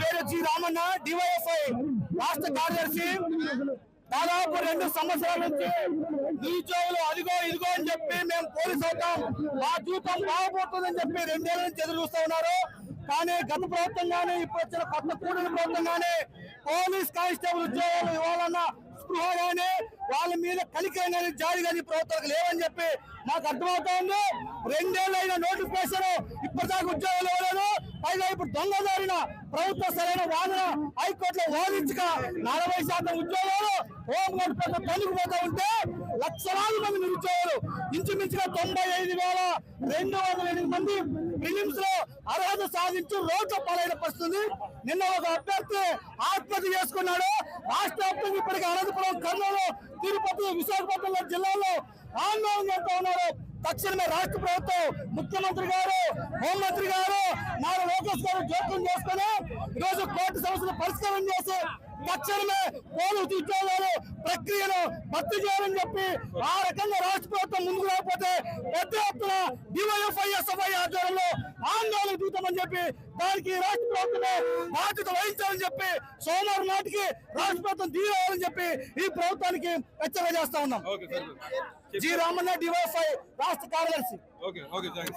పేరు G Ramanna DYFI రాష్ట్ర కార్యదర్శి. దాదాపు రెండు సంవత్సరాల నుంచి నిరుద్యోగులు అదిగో ఇదిగో అని చెప్పి మేము పోలీస్ అవుతాం. మా జీవితం బాగుపోతుందని చెప్పి రెండేళ్ళ నుంచి ఎదురు చూస్తూ ఉన్నారు. కానీ గత ప్రభుత్వం కానీ ఇప్పుడు వచ్చిన కొత్త కూడిన ప్రభుత్వం కానీ పోలీస్ కానిస్టేబుల్ ఉద్యోగాలు ఇవ్వాలన్న స్పృహ కానీ వాళ్ళ మీద కలికే కానీ జారీ కానీ ప్రభుత్వాలకు లేవని చెప్పి మాకు అర్థమవుతోంది రెండేళ్ళైన నోటిఫికేషన్ ఇప్పటిదాకా దొంగదారిన ప్రభుత్వం సరైన వాదన హైకోర్టులో వాదించక నలభై శాతం ఉద్యోగాలు హోంగార్డ్ పెద్ద తొలగిపోతా ఉంటే లక్షలాది మంది నిరుద్యోగులు ఇంచుమించుగా తొంభై ఐదు వేల రెండు వందల ఎనిమిది మంది ఫిలిమ్స్లో అర్హత సాధించి రోడ్ల పాలైన పరిస్థితుంది నిన్న ఒక అభ్యర్థి ఆత్మహత్య చేసుకున్నాడు. రాష్ట్ర వ్యాప్తంగా ఇప్పటికీ అనంతపురం కర్నూలు తిరుపతి విశాఖపట్నం జిల్లాలో ఆందోళన చేస్తూ ఉన్నారు. తక్షణమే రాష్ట్ర ప్రభుత్వం ముఖ్యమంత్రి గారు హోంమంత్రి గారు నారా లోకేష్ గారు జోక్యం చేసుకుని ఈరోజు కోర్టు సమస్యలు పరిష్కారం చేసి తక్షణమే పోలీసు ఉద్యోగాలు ప్రక్రియను భర్తీ చేయాలని చెప్పి ఆ రకంగా రాష్ట్ర ప్రభుత్వం ముందుకు రాకపోతే పెద్ద ఎత్తున డివైఎఫ్ఐ ఎస్ఎఫ్ఐ ఆధ్వర్యంలో ఆందోళన దిగుతామని చెప్పి దానికి రాష్ట్ర ప్రభుత్వమే బాధ్యత వహించాలని చెప్పి సోమవారం నాటికి రాష్ట్ర ప్రభుత్వం దిగి రావాలని చెప్పి ఈ ప్రభుత్వానికి హెచ్చరిక చేస్తా ఉన్నాం. జి రామన్న డివైఎఫ్ఐ రాష్ట్ర కార్యదర్శి. Okay okay thanks